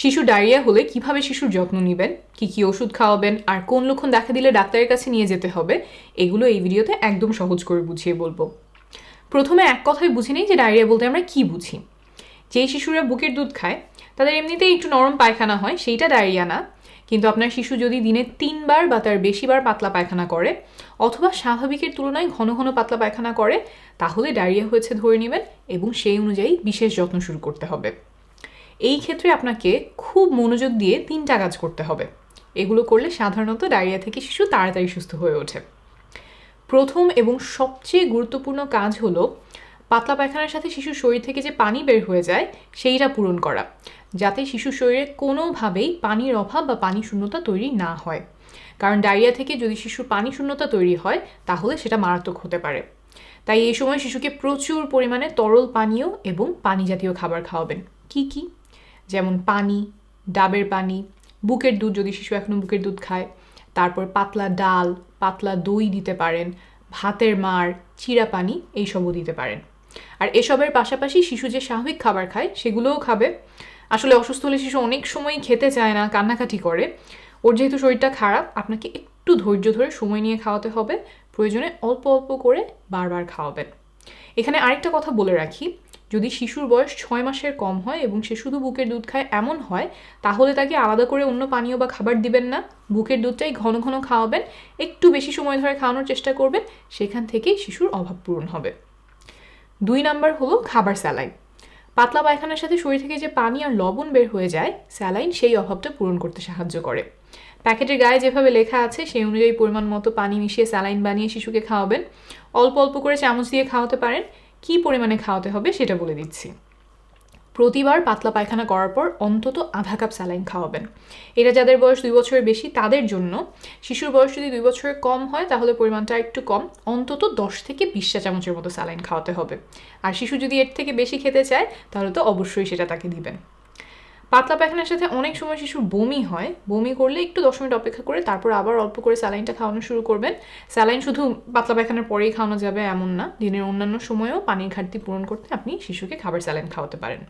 শিশু ডায়রিয়া হলে কীভাবে শিশুর যত্ন নেবেন? কি কি ওষুধ খাওয়াবেন? আর কোন লক্ষণ দেখা দিলে ডাক্তারের কাছে নিয়ে যেতে হবে? এগুলো এই ভিডিওতে একদম সহজ করে বুঝিয়ে বলব। প্রথমে এক কথায় বুঝে নেই যে ডায়রিয়া বলতে আমরা কি বুঝি। যেই শিশুরা বুকের দুধ খায়, তাদের এমনিতেই একটু নরম পায়খানা হয়, সেইটা ডায়রিয়া না। কিন্তু আপনার শিশু যদি দিনে তিনবার বা তার বেশিবার পাতলা পায়খানা করে, অথবা স্বাভাবিকের তুলনায় ঘন ঘন পাতলা পায়খানা করে, তাহলে ডায়রিয়া হয়েছে ধরে নেবেন এবং সেই অনুযায়ী বিশেষ যত্ন শুরু করতে হবে। এই ক্ষেত্রে আপনাকে খুব মনোযোগ দিয়ে তিনটা কাজ করতে হবে। এগুলো করলে সাধারণত ডায়রিয়া থেকে শিশু তাড়াতাড়ি সুস্থ হয়ে ওঠে। প্রথম এবং সবচেয়ে গুরুত্বপূর্ণ কাজ হলো পাতলা পায়খানার সাথে শিশুর শরীর থেকে যে পানি বের হয়ে যায়, সেইটা পূরণ করা। যাতে শিশুর শরীরে কোনোভাবেই পানির অভাব বা পানি শূন্যতা তৈরি না হয়। কারণ ডায়রিয়া থেকে যদি শিশুর পানি শূন্যতা তৈরি হয়, তাহলে সেটা মারাত্মক হতে পারে। তাই এই সময় শিশুকে প্রচুর পরিমাণে তরল পানীয় এবং পানি জাতীয় খাবার খাওয়াবেন। কি কি? যেমন পানি, ডাবের পানি, বুকের দুধ, যদি শিশু এখনও বুকের দুধ খায়, তারপর পাতলা ডাল, পাতলা দই দিতে পারেন, ভাতের মার, চিরা পানি, এইসবও দিতে পারেন। আর এসবের পাশাপাশি শিশু যে স্বাভাবিক খাবার খায়, সেগুলোও খাবে। আসলে অসুস্থ হলে শিশু অনেক সময় খেতে চায় না, কান্নাকাটি করে। ওর যেহেতু শরীরটা খারাপ, আপনাকে একটু ধৈর্য ধরে সময় নিয়ে খাওয়াতে হবে। প্রয়োজনে অল্প অল্প করে বারবার খাওয়াবেন। এখানে আরেকটা কথা বলে রাখি যদি শিশুর বয়স ছয় মাসের কম হয় এবং সে শুধু বুকের দুধ খায় এমন হয়, তাহলে তাকে আলাদা করে অন্য পানীয় বা খাবার দিবেন না। বুকের দুধটাই ঘন ঘন খাওয়াবেন, একটু বেশি সময় ধরে খাওয়ানোর চেষ্টা করবেন, সেখান থেকেই শিশুর অভাব পূরণ হবে। দুই নাম্বার হলো খাবার স্যালাইন। পাতলা পায়খানার সাথে শরীর থেকে যে পানি আর লবণ বের হয়ে যায়, স্যালাইন সেই অভাবটা পূরণ করতে সাহায্য করে। প্যাকেটের গায়ে যেভাবে লেখা আছে, সেই অনুযায়ী পরিমাণ মতো পানি মিশিয়ে স্যালাইন বানিয়ে শিশুকে খাওয়াবেন। অল্প অল্প করে চামচ দিয়ে খাওয়াতে পারেন কী পরিমাণে খাওয়াতে হবে সেটা বলে দিচ্ছি। প্রতিবার পাতলা পায়খানা করার পর অন্তত আধা কাপ স্যালাইন খাওয়াবেন। এটা যাদের বয়স দুই বছরের বেশি, তাদের জন্য। শিশুর বয়স যদি দুই বছরের কম হয়, তাহলে পরিমাণটা একটু কম। অন্তত দশ থেকে বিশটা চামচের মতো স্যালাইন খাওয়াতে হবে। আর শিশু যদি এর থেকে বেশি খেতে চায়, তাহলে তো অবশ্যই সেটা তাকে দিবেন। পাতলা পায়খানার সাথে অনেক সময় শিশুর বমি হয়। বমি করলে একটু দশ মিনিট অপেক্ষা করে তারপর আবার অল্প করে স্যালাইনটা খাওয়ানো শুরু করবেন। স্যালাইন শুধু পাতলা পায়খানার পরেই খাওয়ানো যাবে এমন না। দিনের অন্যান্য সময়েও পানির ঘাটতি পূরণ করতে আপনি শিশুকে খাবার স্যালাইন খাওয়াতে পারেন।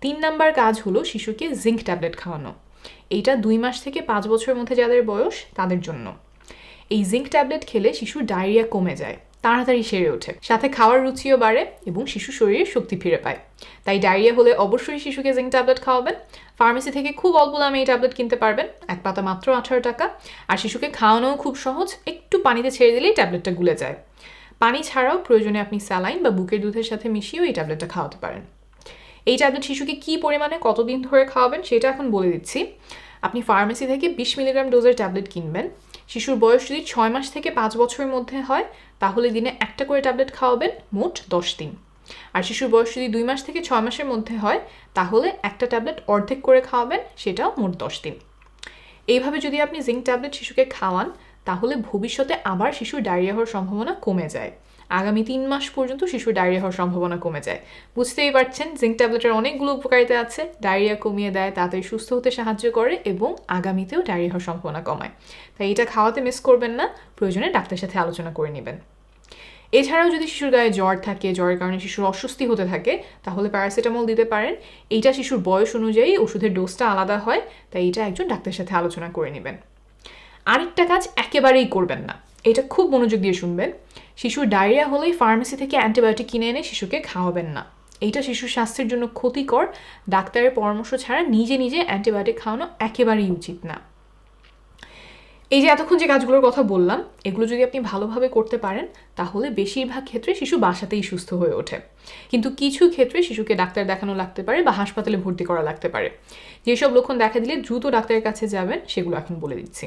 তিন নাম্বার কাজ হলো শিশুকে জিঙ্ক ট্যাবলেট খাওয়ানো। এইটা দুই মাস থেকে পাঁচ বছরের মধ্যে যাদের বয়স, তাদের জন্য। এই জিঙ্ক ট্যাবলেট খেলে শিশুর ডায়রিয়া কমে যায়। তাড়াতাড়ি সেরে ওঠে। সাথে খাওয়ার রুচিও বাড়ে এবং শিশু শরীরে শক্তি ফিরে পায়। তাই ডায়রিয়া হলে অবশ্যই শিশুকে জিঙ্ক ট্যাবলেট খাওয়াবেন। ফার্মেসি থেকে খুব অল্প দামে এই ট্যাবলেট কিনতে পারবেন। এক পাতা মাত্র আঠারো টাকা। আর শিশুকে খাওয়ানোও খুব সহজ। একটু পানিতে ছেড়ে দিলেই ট্যাবলেটটা গুলে যায়। পানি ছাড়াও প্রয়োজনে আপনি স্যালাইন বা বুকের দুধের সাথে মিশিয়েও এই ট্যাবলেটটা খাওয়াতে পারেন। এই ট্যাবলেট শিশুকে কী পরিমাণে কতদিন ধরে খাওয়াবেন সেটা এখন বলে দিচ্ছি। আপনি ফার্মেসি থেকে বিশ মিলিগ্রাম ডোজের ট্যাবলেট কিনবেন। শিশুর বয়স যদি ছয় মাস থেকে পাঁচ বছরের মধ্যে হয়, তাহলে দিনে একটা করে ট্যাবলেট খাওয়াবেন মোট দশ দিন। আর শিশুর বয়স যদি দুই মাস থেকে ছয় মাসের মধ্যে হয়, তাহলে একটা ট্যাবলেট অর্ধেক করে খাওয়াবেন, সেটাও মোট দশ দিন। এইভাবে যদি আপনি জিঙ্ক ট্যাবলেট শিশুকে খাওয়ান, তাহলে ভবিষ্যতে আবার শিশুর ডায়রিয়া হওয়ার সম্ভাবনা কমে যায়। আগামী তিন মাস পর্যন্ত শিশুর ডায়রিয়া হওয়ার সম্ভাবনা কমে যায়। বুঝতেই পারছেন, জিঙ্ক ট্যাবলেটের অনেকগুলো উপকারিতা আছে। ডায়রিয়া কমিয়ে দেয়, তাড়াতাড়ি সুস্থ হতে সাহায্য করে এবং আগামীতেও ডায়রিয়া হওয়ার সম্ভাবনা কমায়। তাই এটা খাওয়াতে মিস করবেন না, প্রয়োজনে ডাক্তারের সাথে আলোচনা করে নেবেন। এছাড়াও যদি শিশুর গায়ে জ্বর থাকে, জ্বরের কারণে শিশুর অস্বস্তি হতে থাকে, তাহলে প্যারাসিটামল দিতে পারেন। এইটা শিশুর বয়স অনুযায়ী ওষুধের ডোজটা আলাদা হয়, তাই এটা একজন ডাক্তারের সাথে আলোচনা করে নেবেন। আরেকটা কাজ একেবারেই করবেন না। এটা খুব মনোযোগ দিয়ে শুনবেন। শিশুর ডায়রিয়া হলেই ফার্মেসি থেকে অ্যান্টিবায়োটিক কিনে এনে শিশুকে খাওয়াবেন না। এইটা শিশুর স্বাস্থ্যের জন্য ক্ষতিকর। ডাক্তারের পরামর্শ ছাড়া নিজে নিজে অ্যান্টিবায়োটিক খাওয়ানো একেবারেই উচিত না। এই যে এতক্ষণ যে কাজগুলোর কথা বললাম, এগুলো যদি আপনি ভালোভাবে করতে পারেন, তাহলে বেশিরভাগ ক্ষেত্রে শিশু বাসাতেই সুস্থ হয়ে ওঠে। কিন্তু কিছু ক্ষেত্রে শিশুকে ডাক্তার দেখানো লাগতে পারে বা হাসপাতালে ভর্তি করা লাগতে পারে। যেসব লক্ষণ দেখা দিলে দ্রুত ডাক্তারের কাছে যাবেন, সেগুলো এখন বলে দিচ্ছি।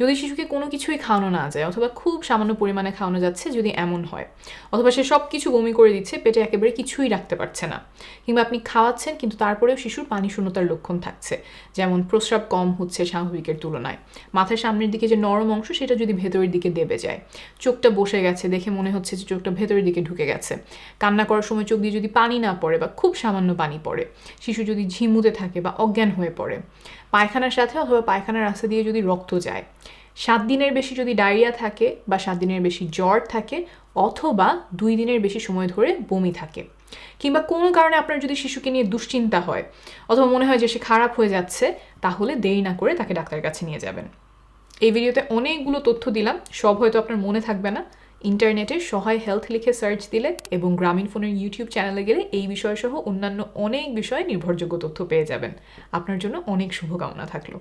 যদি শিশুকে কোনো কিছুই খাওয়ানো না যায়, অথবা খুব সামান্য পরিমাণে খাওয়ানো যাচ্ছে যদি এমন হয়, অথবা সে সব কিছু বমি করে দিচ্ছে, পেটে একেবারে কিছুই রাখতে পারছে না, কিংবা আপনি খাওয়াচ্ছেন কিন্তু তারপরেও শিশুর পানি শূন্যতার লক্ষণ থাকছে, যেমন প্রস্রাব কম হচ্ছে স্বাভাবিকের তুলনায়। মাথার সামনের দিকে যে নরম অংশ, সেটা যদি ভেতরের দিকে দেবে যায়। চোখটা বসে গেছে দেখে মনে হচ্ছে যে চোখটা ভেতরের দিকে ঢুকে গেছে। কান্না করার সময় চোখ দিয়ে যদি পানি না পড়ে বা খুব সামান্য পানি পড়ে, শিশু যদি ঝিমুতে থাকে বা অজ্ঞান হয়ে পড়ে পায়খানার সাথে অথবা পায়খানার রাস্তা দিয়ে যদি রক্ত যায়, সাত দিনের বেশি যদি ডায়রিয়া থাকে বা সাত দিনের বেশি জ্বর থাকে অথবা দুই দিনের বেশি সময় ধরে বমি থাকে কিংবা কোনো কারণে আপনার যদি শিশুকে নিয়ে দুশ্চিন্তা হয় অথবা মনে হয় যে সে খারাপ হয়ে যাচ্ছে, তাহলে দেরি না করে তাকে ডাক্তারের কাছে নিয়ে যাবেন। এই ভিডিওতে অনেকগুলো তথ্য দিলাম, সব হয়তো আপনার মনে থাকবে না। ইন্টারনেটে সহায় হেলথ লিখে সার্চ দিলে এবং গ্রামীণ ফোনের ইউটিউব চ্যানেলে গেলে এই বিষয়সহ অন্যান্য অনেক বিষয়ে নির্ভরযোগ্য তথ্য পেয়ে যাবেন। আপনার জন্য অনেক শুভকামনা থাকল।